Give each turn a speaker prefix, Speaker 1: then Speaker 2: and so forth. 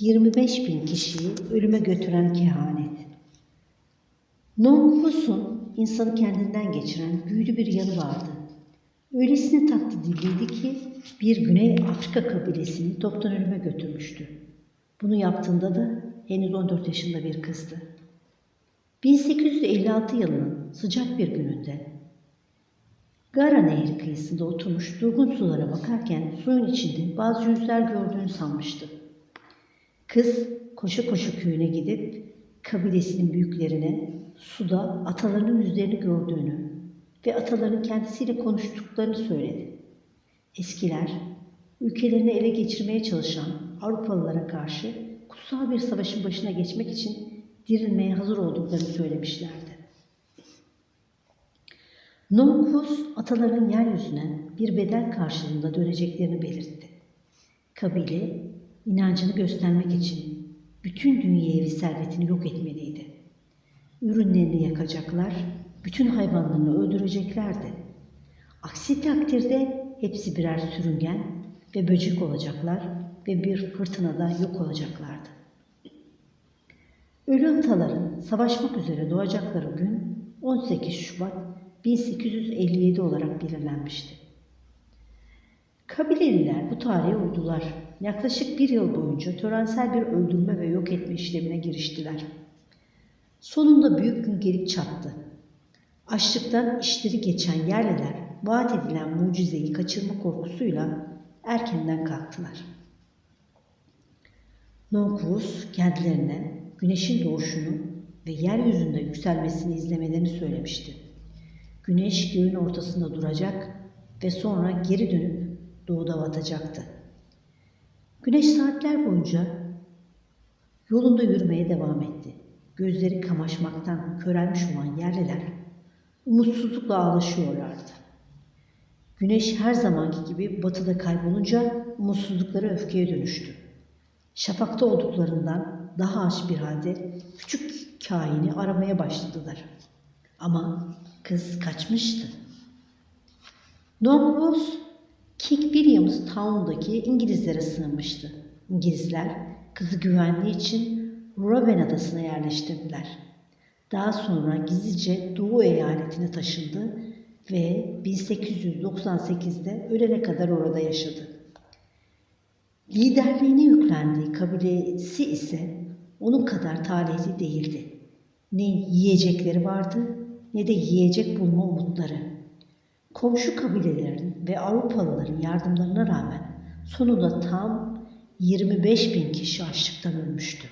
Speaker 1: 25 bin kişiyi ölüme götüren kehanet. Nonkus'un insanı kendinden geçiren büyülü bir yanı vardı. Öylesine taklidiliydi ki bir Güney Afrika kabilesini toptan ölüme götürmüştü. Bunu yaptığında da henüz 14 yaşında bir kızdı. 1856 yılının sıcak bir gününde Gara Nehri kıyısında oturmuş durgun sulara bakarken suyun içinde bazı yüzler gördüğünü sanmıştı. Kız koşu koşu köyüne gidip kabilesinin büyüklerine suda atalarının yüzlerini gördüğünü ve atalarının kendisiyle konuştuklarını söyledi. Eskiler ülkelerini ele geçirmeye çalışan Avrupalılara karşı kutsal bir savaşın başına geçmek için dirilmeye hazır olduklarını söylemişlerdi. Nonkus atalarının yeryüzüne bir bedel karşılığında döneceklerini belirtti. Kabile inancını göstermek için bütün dünyevi servetini yok etmeliydi. Ürünlerini yakacaklar, bütün hayvanlarını öldüreceklerdi. Aksi takdirde hepsi birer sürüngen ve böcek olacaklar ve bir fırtınada yok olacaklardı. Ölü ataların savaşmak üzere doğacakları gün 18 Şubat 1857 olarak belirlenmişti. Kabileliler bu tarihe uydular. Yaklaşık bir yıl boyunca törensel bir öldürme ve yok etme işlemine giriştiler. Sonunda büyük gün gelip çattı. Açlıktan işleri geçen yerliler vaat edilen mucizeyi kaçırma korkusuyla erkenden kalktılar. Nonkus kendilerine güneşin doğuşunu ve yeryüzünde yükselmesini izlemelerini söylemişti. Güneş göğün ortasında duracak ve sonra geri dönüp doğuda batacaktı. Güneş saatler boyunca yolunda yürümeye devam etti. Gözleri kamaşmaktan körelmiş olan yerliler umutsuzlukla ağlaşıyorlardı. Güneş her zamanki gibi batıda kaybolunca umutsuzlukları öfkeye dönüştü. Şafakta olduklarından daha aç bir halde küçük kaini aramaya başladılar. Ama kız kaçmıştı. Don Rose, King Williams Town'daki İngilizlere sığınmıştı. İngilizler kızı güvenliği için Robben Adası'na yerleştirdiler. Daha sonra gizlice Doğu eyaletine taşındı ve 1898'de ölene kadar orada yaşadı. Liderliğine yüklendiği kabilesi ise onun kadar talihli değildi. Ne yiyecekleri vardı ne de yiyecek bulma umutları. Komşu kabilelerin ve Avrupalıların yardımlarına rağmen sonunda tam 25 bin kişi açlıktan ölmüştü.